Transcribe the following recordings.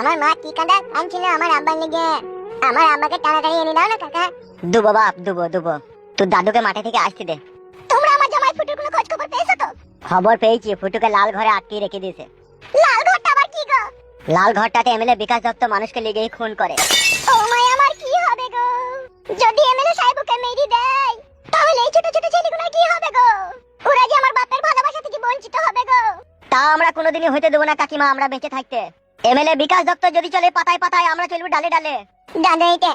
আমার মা কি কাঁদা? আনছিল আমার আব্বার লেগে। আমার আব্বাকে তাড়াতাড়ি এনে দাও না কাকা। দুবো বাপ দুবো দুবো। তোর দাদুকে মাঠে থেকে আসতে দে। তোমরা আমার জামাই ফুটুর কোনো খোঁজ খবর পেয়েছ তো? খবর পেয়েছি ফুটুকে লাল ঘরে আটকে রেখে দিয়েছে। লাল ঘরটা আবার কি গো? লাল ঘরটাতে এমএলএ বিকাশ দত্ত মানুষকে লেগেই খুন করে। ও মাই আমার কি হবে গো? যদি এমএলএ সাহেব ওকে মেরি দেয় তাহলে এই ছোট ছোট ছেলেগুলোর কি হবে গো? ওরা যে আমার বাপের ভালোবাসা থেকে বঞ্চিত হবে গো। তা আমরা কোনোদিনই হইতে দেবো না কাকিমা আমরা বেঁচে থাকতে। এমএলএ বিকাশ দত্ত যদি চলে পাতায় পাতায় আমরা চলবো ডালে ডালে। দাদা এটা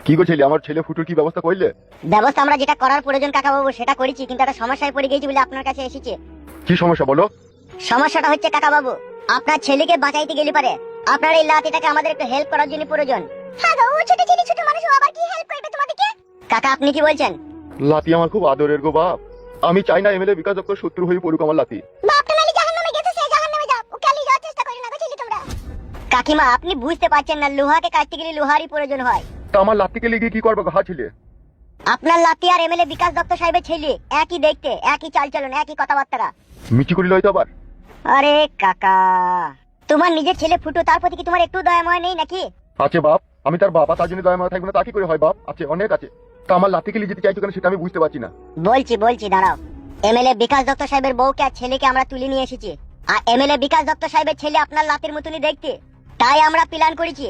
কি গো ছেলে আমার ছেলে ফুটুর কি ব্যবস্থা করলে? ব্যবস্থা আমরা যেটা করার প্রয়োজন কাকা বাবু সেটা করেছি কিন্তু একটা সমস্যায় পড়ে গেছি বলে আপনার কাছে এসেছি। কি সমস্যা বলো? সমস্যাটা হচ্ছে কাকা বাবু আপনার ছেলেকে বাঁচাইতে গেলে পারে। আপনার এই লাতিটাকে আমাদের একটু হেল্প করার জন্য প্রয়োজন। হ্যাঁ গো ও ছোট ছেলে ছোট মানুষ আবার কি হেল্প করবে তোমাদেরকে? কাকা আপনি কি বলছেন? লাতি আমার খুব আদরের গো বাপ। আমি চাই না এমএলএ বিকাশ দত্ত শত্রু হয়ে পড়ুক আমার লাতি কাকিমা আপনি বুঝতে পারছেন না লোহাকে কাটতে গেলে লোহারই প্রয়োজন হয়। তা আমার লাতিকে লেগে কি করবে ঘা ছেলে? আপনার লাতি আর এমএলএ বিকাশ দত্ত সাহেবের ছেলে একই দেখতে একই চালচলন একই কথাবার্তা। মিচি করি লয় তো আবার। আরে কাকা তোমার নিজের ছেলে ফুটো তার প্রতি কি তোমার একটু দয়াময় নেই নাকি? আছে বাপ আমি তার বাবা তার জন্য দয়া মারা থাকবে না তা কি করে হয় বাপ? আছে অনেক আছে। তা আমার লাতিকে লিয়ে যেতে চাইছো কেন সেটা আমি বুঝতে পারছি না। বলছি বলছি দাঁড়াও। এমএলএ বিকাশ দত্ত সাহেবের বউকে আর ছেলেকে আমরা তুলে নিয়ে এসেছি। আর এমএলএ বিকাশ দত্ত সাহেবের ছেলে আপনার লাতের মতনই দেখতে। তাই আমরা প্ল্যান করেছি।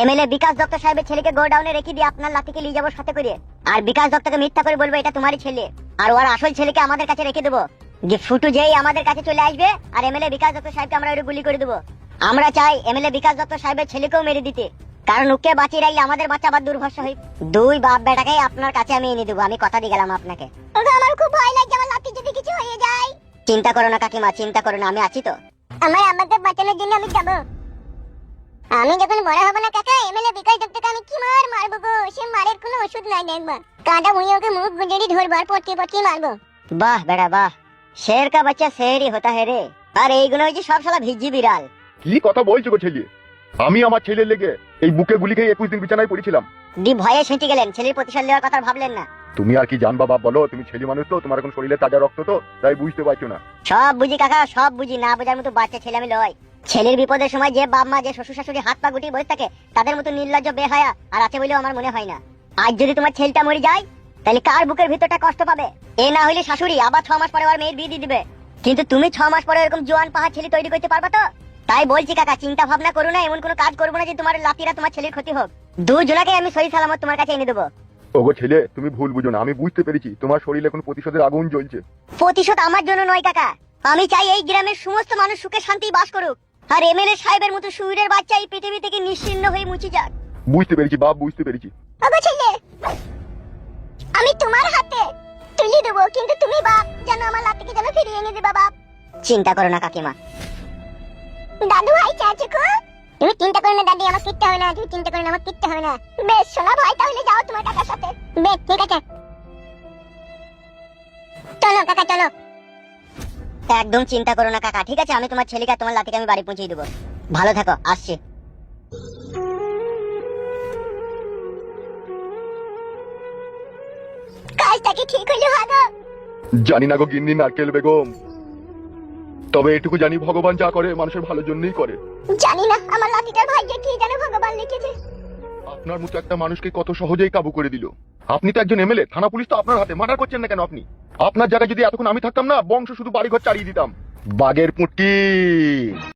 এমএলএ বিকাশ দত্ত সাহেবের ছেলেকে গোডাউনে রেখে দিয়ে আপনার লাতিকে নিয়ে যাব সাথে করে। আর বিকাশ দত্তকে মিথ্যা করে বলব এটা তোমারই ছেলে। আর ওর আসল ছেলেকে আমাদের কাছে রেখে দেবো। যে ফুটু যেই আমাদের কাছে চলে আসবে আর এমএলএ বিকাশ দত্ত সাহেবকে আমরা গুলি করে দেবো। আমরা চাই এমএলএ বিকাশ দত্ত সাহেবের ছেলেকেও মেরে দিতে। কারণ ওকে বাঁচিয়ে রাখলে আমাদের বাচ্চা আবার দুর্ভরসা হই দুই বাপ বেটাকে আপনার কাছে আমি এনে দেবো আমি কথা দিয়ে গেলাম আপনাকে আমার খুব ভয় লাগছে আমার লাতি যদি কিছু হয়ে যায়। চিন্তা করো না কাকিমা চিন্তা করো না আমি আছি তো। আমার আমাদের বাঁচানোর জন্য আমি যাব। আমি যখন বড় হব না কাকা এমএলএ বিকাশ দত্তকে আমি কি মার মারবো গো? সে মারের কোনো ওষুধ নাই দেখবা কাঁটা মুড়ি ওকে মুখ গুজরি ধরবো আর পটকি পটকি মারবো। বাহ বেটা বাহ শের কা বাচ্চা শেরই হতা হে রে। আর এইগুলো হচ্ছে সব শালা ভিজি বিড়াল। কি কথা বলছো গো ছেলে? আমি আমার ছেলের লেগে এই বুকে গুলি খেয়ে একুশ দিন বিছানায় পড়েছিলাম। দি ভয়ে সেঁচে গেলেন ছেলের প্রতিশোধ নেওয়ার কথা ভাবলেন না। তুমি আর কি জানবা বাবা বলো তুমি ছেলে মানুষ তো তোমার এখন শরীরে তাজা রক্ত তো তাই বুঝতে পারছ না। সব বুঝি কাকা সব বুঝি না বোঝার মতো বাচ্চা ছেলে আমি লয় ছেলের বিপদের সময় যে বাপ মা যে শ্বশুর শাশুড়ি হাত পা গুটিয়ে বসে থাকে তাদের মতো নির্লজ্জ বেহায়া আর আছে বলেও আমার মনে হয় না। আজ যদি তোমার ছেলেটা মরে যায় তাহলে কার বুকের ভিতরটা কষ্ট পাবে? এ না হইলে শাশুড়ি আবার ছ মাস পরে আর মেয়ের বিয়ে দিয়ে দিবে। কিন্তু তুমি ছ মাস পরে এরকম জোয়ান পাহাড় ছেলে তৈরি করতে পারবা তো? তাই বলছি কাকা চিন্তা ভাবনা করো না এমন কোনো কাজ করব না যে তোমার লাতিরা তোমার ছেলের ক্ষতি হোক। দুজনাকে আমি সহি সালামত তোমার কাছে এনে দেবো। ওগো ছেলে তুমি ভুল বুঝো না আমি বুঝতে পেরেছি তোমার শরীরে এখন প্রতিশোধের আগুন জ্বলছে। প্রতিশোধ আমার জন্য নয় কাকা। আমি চাই এই গ্রামের সমস্ত মানুষ সুখে শান্তি বাস করুক। আর এমএলএ সাহেবের মতো সুরের বাচ্চা এই পৃথিবী থেকে নিশ্চিন্ন হয়ে মুছে যাক। বুঝতে পেরেছি বাপ বুঝতে পেরেছি। ওগো ছেলে আমি তোমার হাতে তুলে দেবো কিন্তু তুমি বাপ যেন আমার লাতিকে যেন ফিরিয়ে এনে দেবা বাপ। চিন্তা করো না কাকিমা। দাদু ভাই চাচুকু তুমি চিন্তা করো না দাদি আমার কিচ্ছু হবে না তুমি চিন্তা করো না আমার কিচ্ছু হবে না। বেশ শোনা ভাই তাহলে যাও তোমার কাকার সাথে। বেশ ঠিক আছে। চলো কাকা চলো। একদম চিন্তা করো না কাকা। ঠিক আছে আমি তোমার ছেলেকে তোমার লাতিকে আমি বাড়ি পৌঁছে দেবো। ভালো থাকো আসছি। কাজটা কি ঠিক জানি না গো গিন্নি নারকেল বেগম। তবে এটুকু জানি ভগবান যা করে মানুষের ভালোর জন্যই করে। জানি না আমার লাতিটার ভাগ্যে কি জানে ভগবান লিখেছে। আপনার মতো একটা মানুষকে কত সহজেই কাবু করে দিল। আপনি তো একজন এমএলএ থানা পুলিশ তো আপনার হাতে। মার্ডার করছেন না কেন আপনি? আপনার জায়গায় যদি এতক্ষণ আমি থাকতাম না বংশ শুধু বাড়িঘর চালিয়ে দিতাম। বাগের পুটকি।